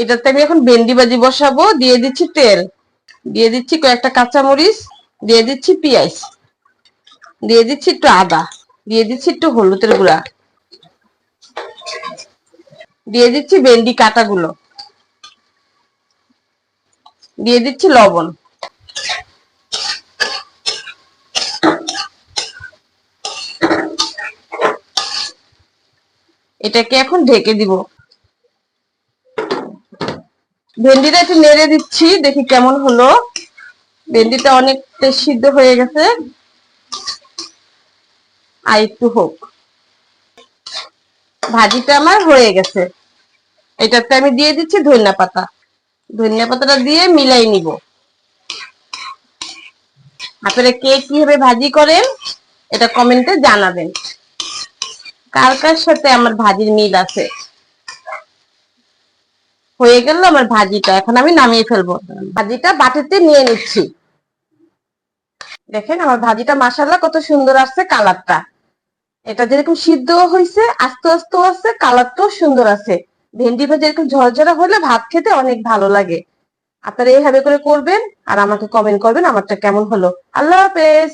এটাতে আমি এখন ভেন্ডি ভাজি বসাবো, দিয়ে দিচ্ছি তেল। দিয়ে দিচ্ছি কয়েকটা কাঁচামরিচ, দিয়ে দিচ্ছি পেঁয়াজ। দিয়ে দিচ্ছি একটু আদা, দিয়ে দিচ্ছি একটু হলুদের গুঁড়া। দিয়ে দিচ্ছি ভেন্ডি কাটাগুলো। দিয়ে দিচ্ছি লবণ। এটাকে এখন ঢেকে দিব। ভেন্ডিটা একটু নেড়ে দিচ্ছি, দেখি কেমন হলো। ভেন্ডিটা অনেকটা সিদ্ধ হয়ে গেছে। আর একটু হোক। ভাজিটা আমার হয়ে গেছে। এটাতে আমি দিয়ে দিচ্ছি ধনিয়া পাতা। ধনিয়া পাতাটা দিয়ে মিলাই নিব। আপনারা কে কীভাবে ভাজি করেন, এটা কমেন্টে জানাবেন। কার কার সাথে আমার ভাজির মিল আছে? হয়ে গেল আমার ভাজিটা। এখন আমি নামিয়ে ফেলব। ভাজিটা বাটিতে নিয়ে নিচ্ছি। দেখেন আমার ভাজিটা মাসাল্লাহ কত সুন্দর আসছে কালারটা। এটা যেরকম সিদ্ধ হয়েছে আস্তে আস্তে আছে কালারটাও সুন্দর আছে। ভেন্ডি ভাজি এরকম ঝরঝরা হলে ভাত খেতে অনেক ভালো লাগে। আপনারা এইভাবে করে করবেন আর আমাকে কমেন্ট করবেন, আমারটা কেমন হলো। আল্লাহ হাফেজ!